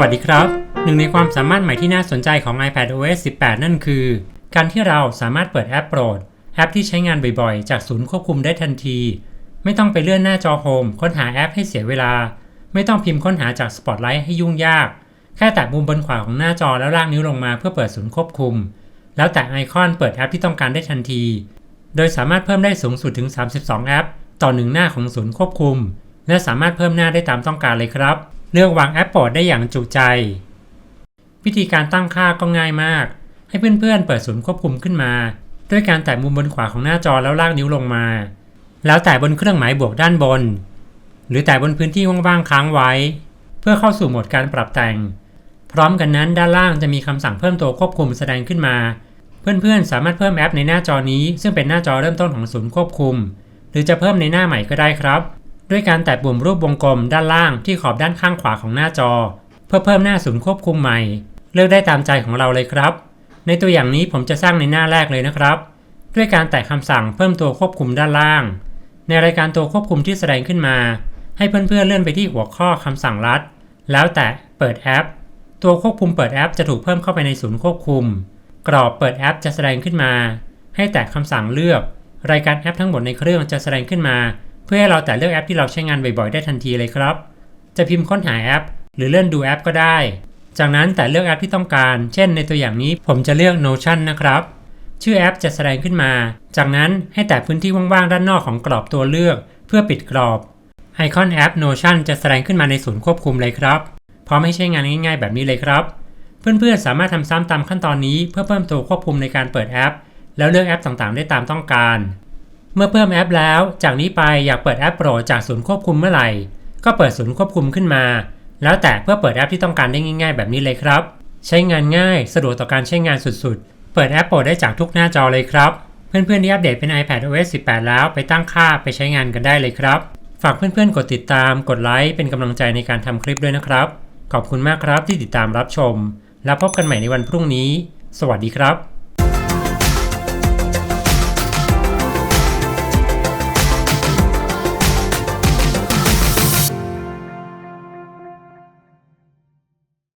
วัสดีครับ หนึ่งในความสามารถใหม่ที่น่าสนใจของ iPad OS 18 นั่นคือ การที่เราสามารถเปิดแอปโปรด แอปที่ใช้งานบ่อยๆ จากศูนย์ควบคุมได้ทันที ไม่ต้องไปเลื่อนหน้าจอโฮมค้นหาแอปให้เสียเวลา ไม่ต้องพิมพ์ค้นหาจาก Spotlight ให้ยุ่งยาก แค่แตะมุมบนขวาของหน้าจอแล้วลากนิ้วลงมาเพื่อเปิดศูนย์ควบคุม แล้วแตะไอคอนเปิดแอปที่ต้องการได้ทันที โดยสามารถเพิ่มได้สูงสุดถึง 32 แอป ต่อหนึ่งหน้าของศูนย์ควบคุม และสามารถเพิ่มหน้าได้ตามต้องการเลยครับ เลือกวางแอปโปรดได้อย่างจุใจ วิธีการตั้งค่าก็ง่ายมาก ให้เพื่อนๆเปิดศูนย์ควบคุมขึ้นมา ด้วยการแตะมุมบนขวาของหน้าจอแล้วลากนิ้วลงมา แล้วแตะบนเครื่องหมายบวกด้านบน หรือแตะบนพื้นที่ว่างๆค้างไว้ เพื่อเข้าสู่โหมดการปรับแต่ง พร้อมกันนั้นด้านล่างจะมีคำสั่งเพิ่มตัวควบคุมแสดงขึ้นมา เพื่อนๆ สามารถเพิ่มแอปในหน้าจอนี้ ซึ่งเป็นหน้าจอเริ่มต้นของศูนย์ควบคุม หรือจะเพิ่มในหน้าใหม่ก็ได้ครับ ด้วยการแตะปุ่มรูปวงกลมด้านล่างที่ขอบด้านข้างขวาของหน้าจอ เพื่อเพิ่มหน้าศูนย์ควบคุมใหม่ เลือกได้ตามใจของเราเลยครับ ในตัวอย่างนี้ผมจะสร้างในหน้าแรกเลยนะครับ ด้วยการแตะคำสั่งเพิ่มตัวควบคุมด้านล่าง ในรายการตัวควบคุมที่แสดงขึ้นมา ให้เพื่อนๆเลื่อนไปที่หัวข้อคำสั่งลัด แล้วแตะเปิดแอป ตัวควบคุมเปิดแอปจะถูกเพิ่มเข้าไปในศูนย์ควบคุม กรอบเปิดแอปจะแสดงขึ้นมา ให้แตะคำสั่งเลือก รายการแอปทั้งหมดในเครื่องจะแสดงขึ้นมา เพื่อให้เราแตะเลือกแอปที่เราใช้งานบ่อยๆได้ทันทีเลยครับ จะพิมพ์ค้นหาแอป หรือเลื่อนดูแอปก็ได้ จากนั้นแต่เลือกแอปที่ต้องการ เช่น ในตัวอย่างนี้ผมจะเลือก Notion นะครับ ชื่อแอปจะแสดงขึ้นมา จากนั้นให้แตะพื้นที่ว่างๆด้านนอกของกรอบตัวเลือก เพื่อปิดกรอบไอคอนแอป Notion จะแสดงขึ้นมาในศูนย์ควบคุมเลยครับ พร้อมให้ใช้งานง่ายๆ แบบนี้เลยครับ เพื่อนๆสามารถทำซ้ำตามขั้นตอนนี้เพื่อเพิ่มตัวควบคุมในการเปิดแอป แล้วเลือกแอปต่างๆ ได้ตามต้องการ เมื่อเพิ่มแอปแล้ว จากนี้ไปอยากเปิดแอปโปรดจากศูนย์ควบคุมเมื่อไหร่ ก็เปิดศูนย์ควบคุมขึ้นมา แล้วแต่เพื่อเปิดแอปที่ต้องการได้ง่าย ๆ แบบนี้เลยครับ ใช้งานง่ายสะดวกต่อการใช้งานสุดๆ เปิดแอปโปรดได้จากทุกหน้าจอเลยครับ เพื่อนๆที่อัปเดตเป็น iPad OS 18 แล้วไปตั้งค่าไปใช้งานกันได้เลยครับ ฝากเพื่อนๆ กดติดตาม กดไลค์เป็นกำลังใจในการทำคลิปด้วยนะครับ ขอบคุณมากครับที่ติดตามรับชม แล้วพบกันใหม่ในวันพรุ่งนี้ สวัสดีครับ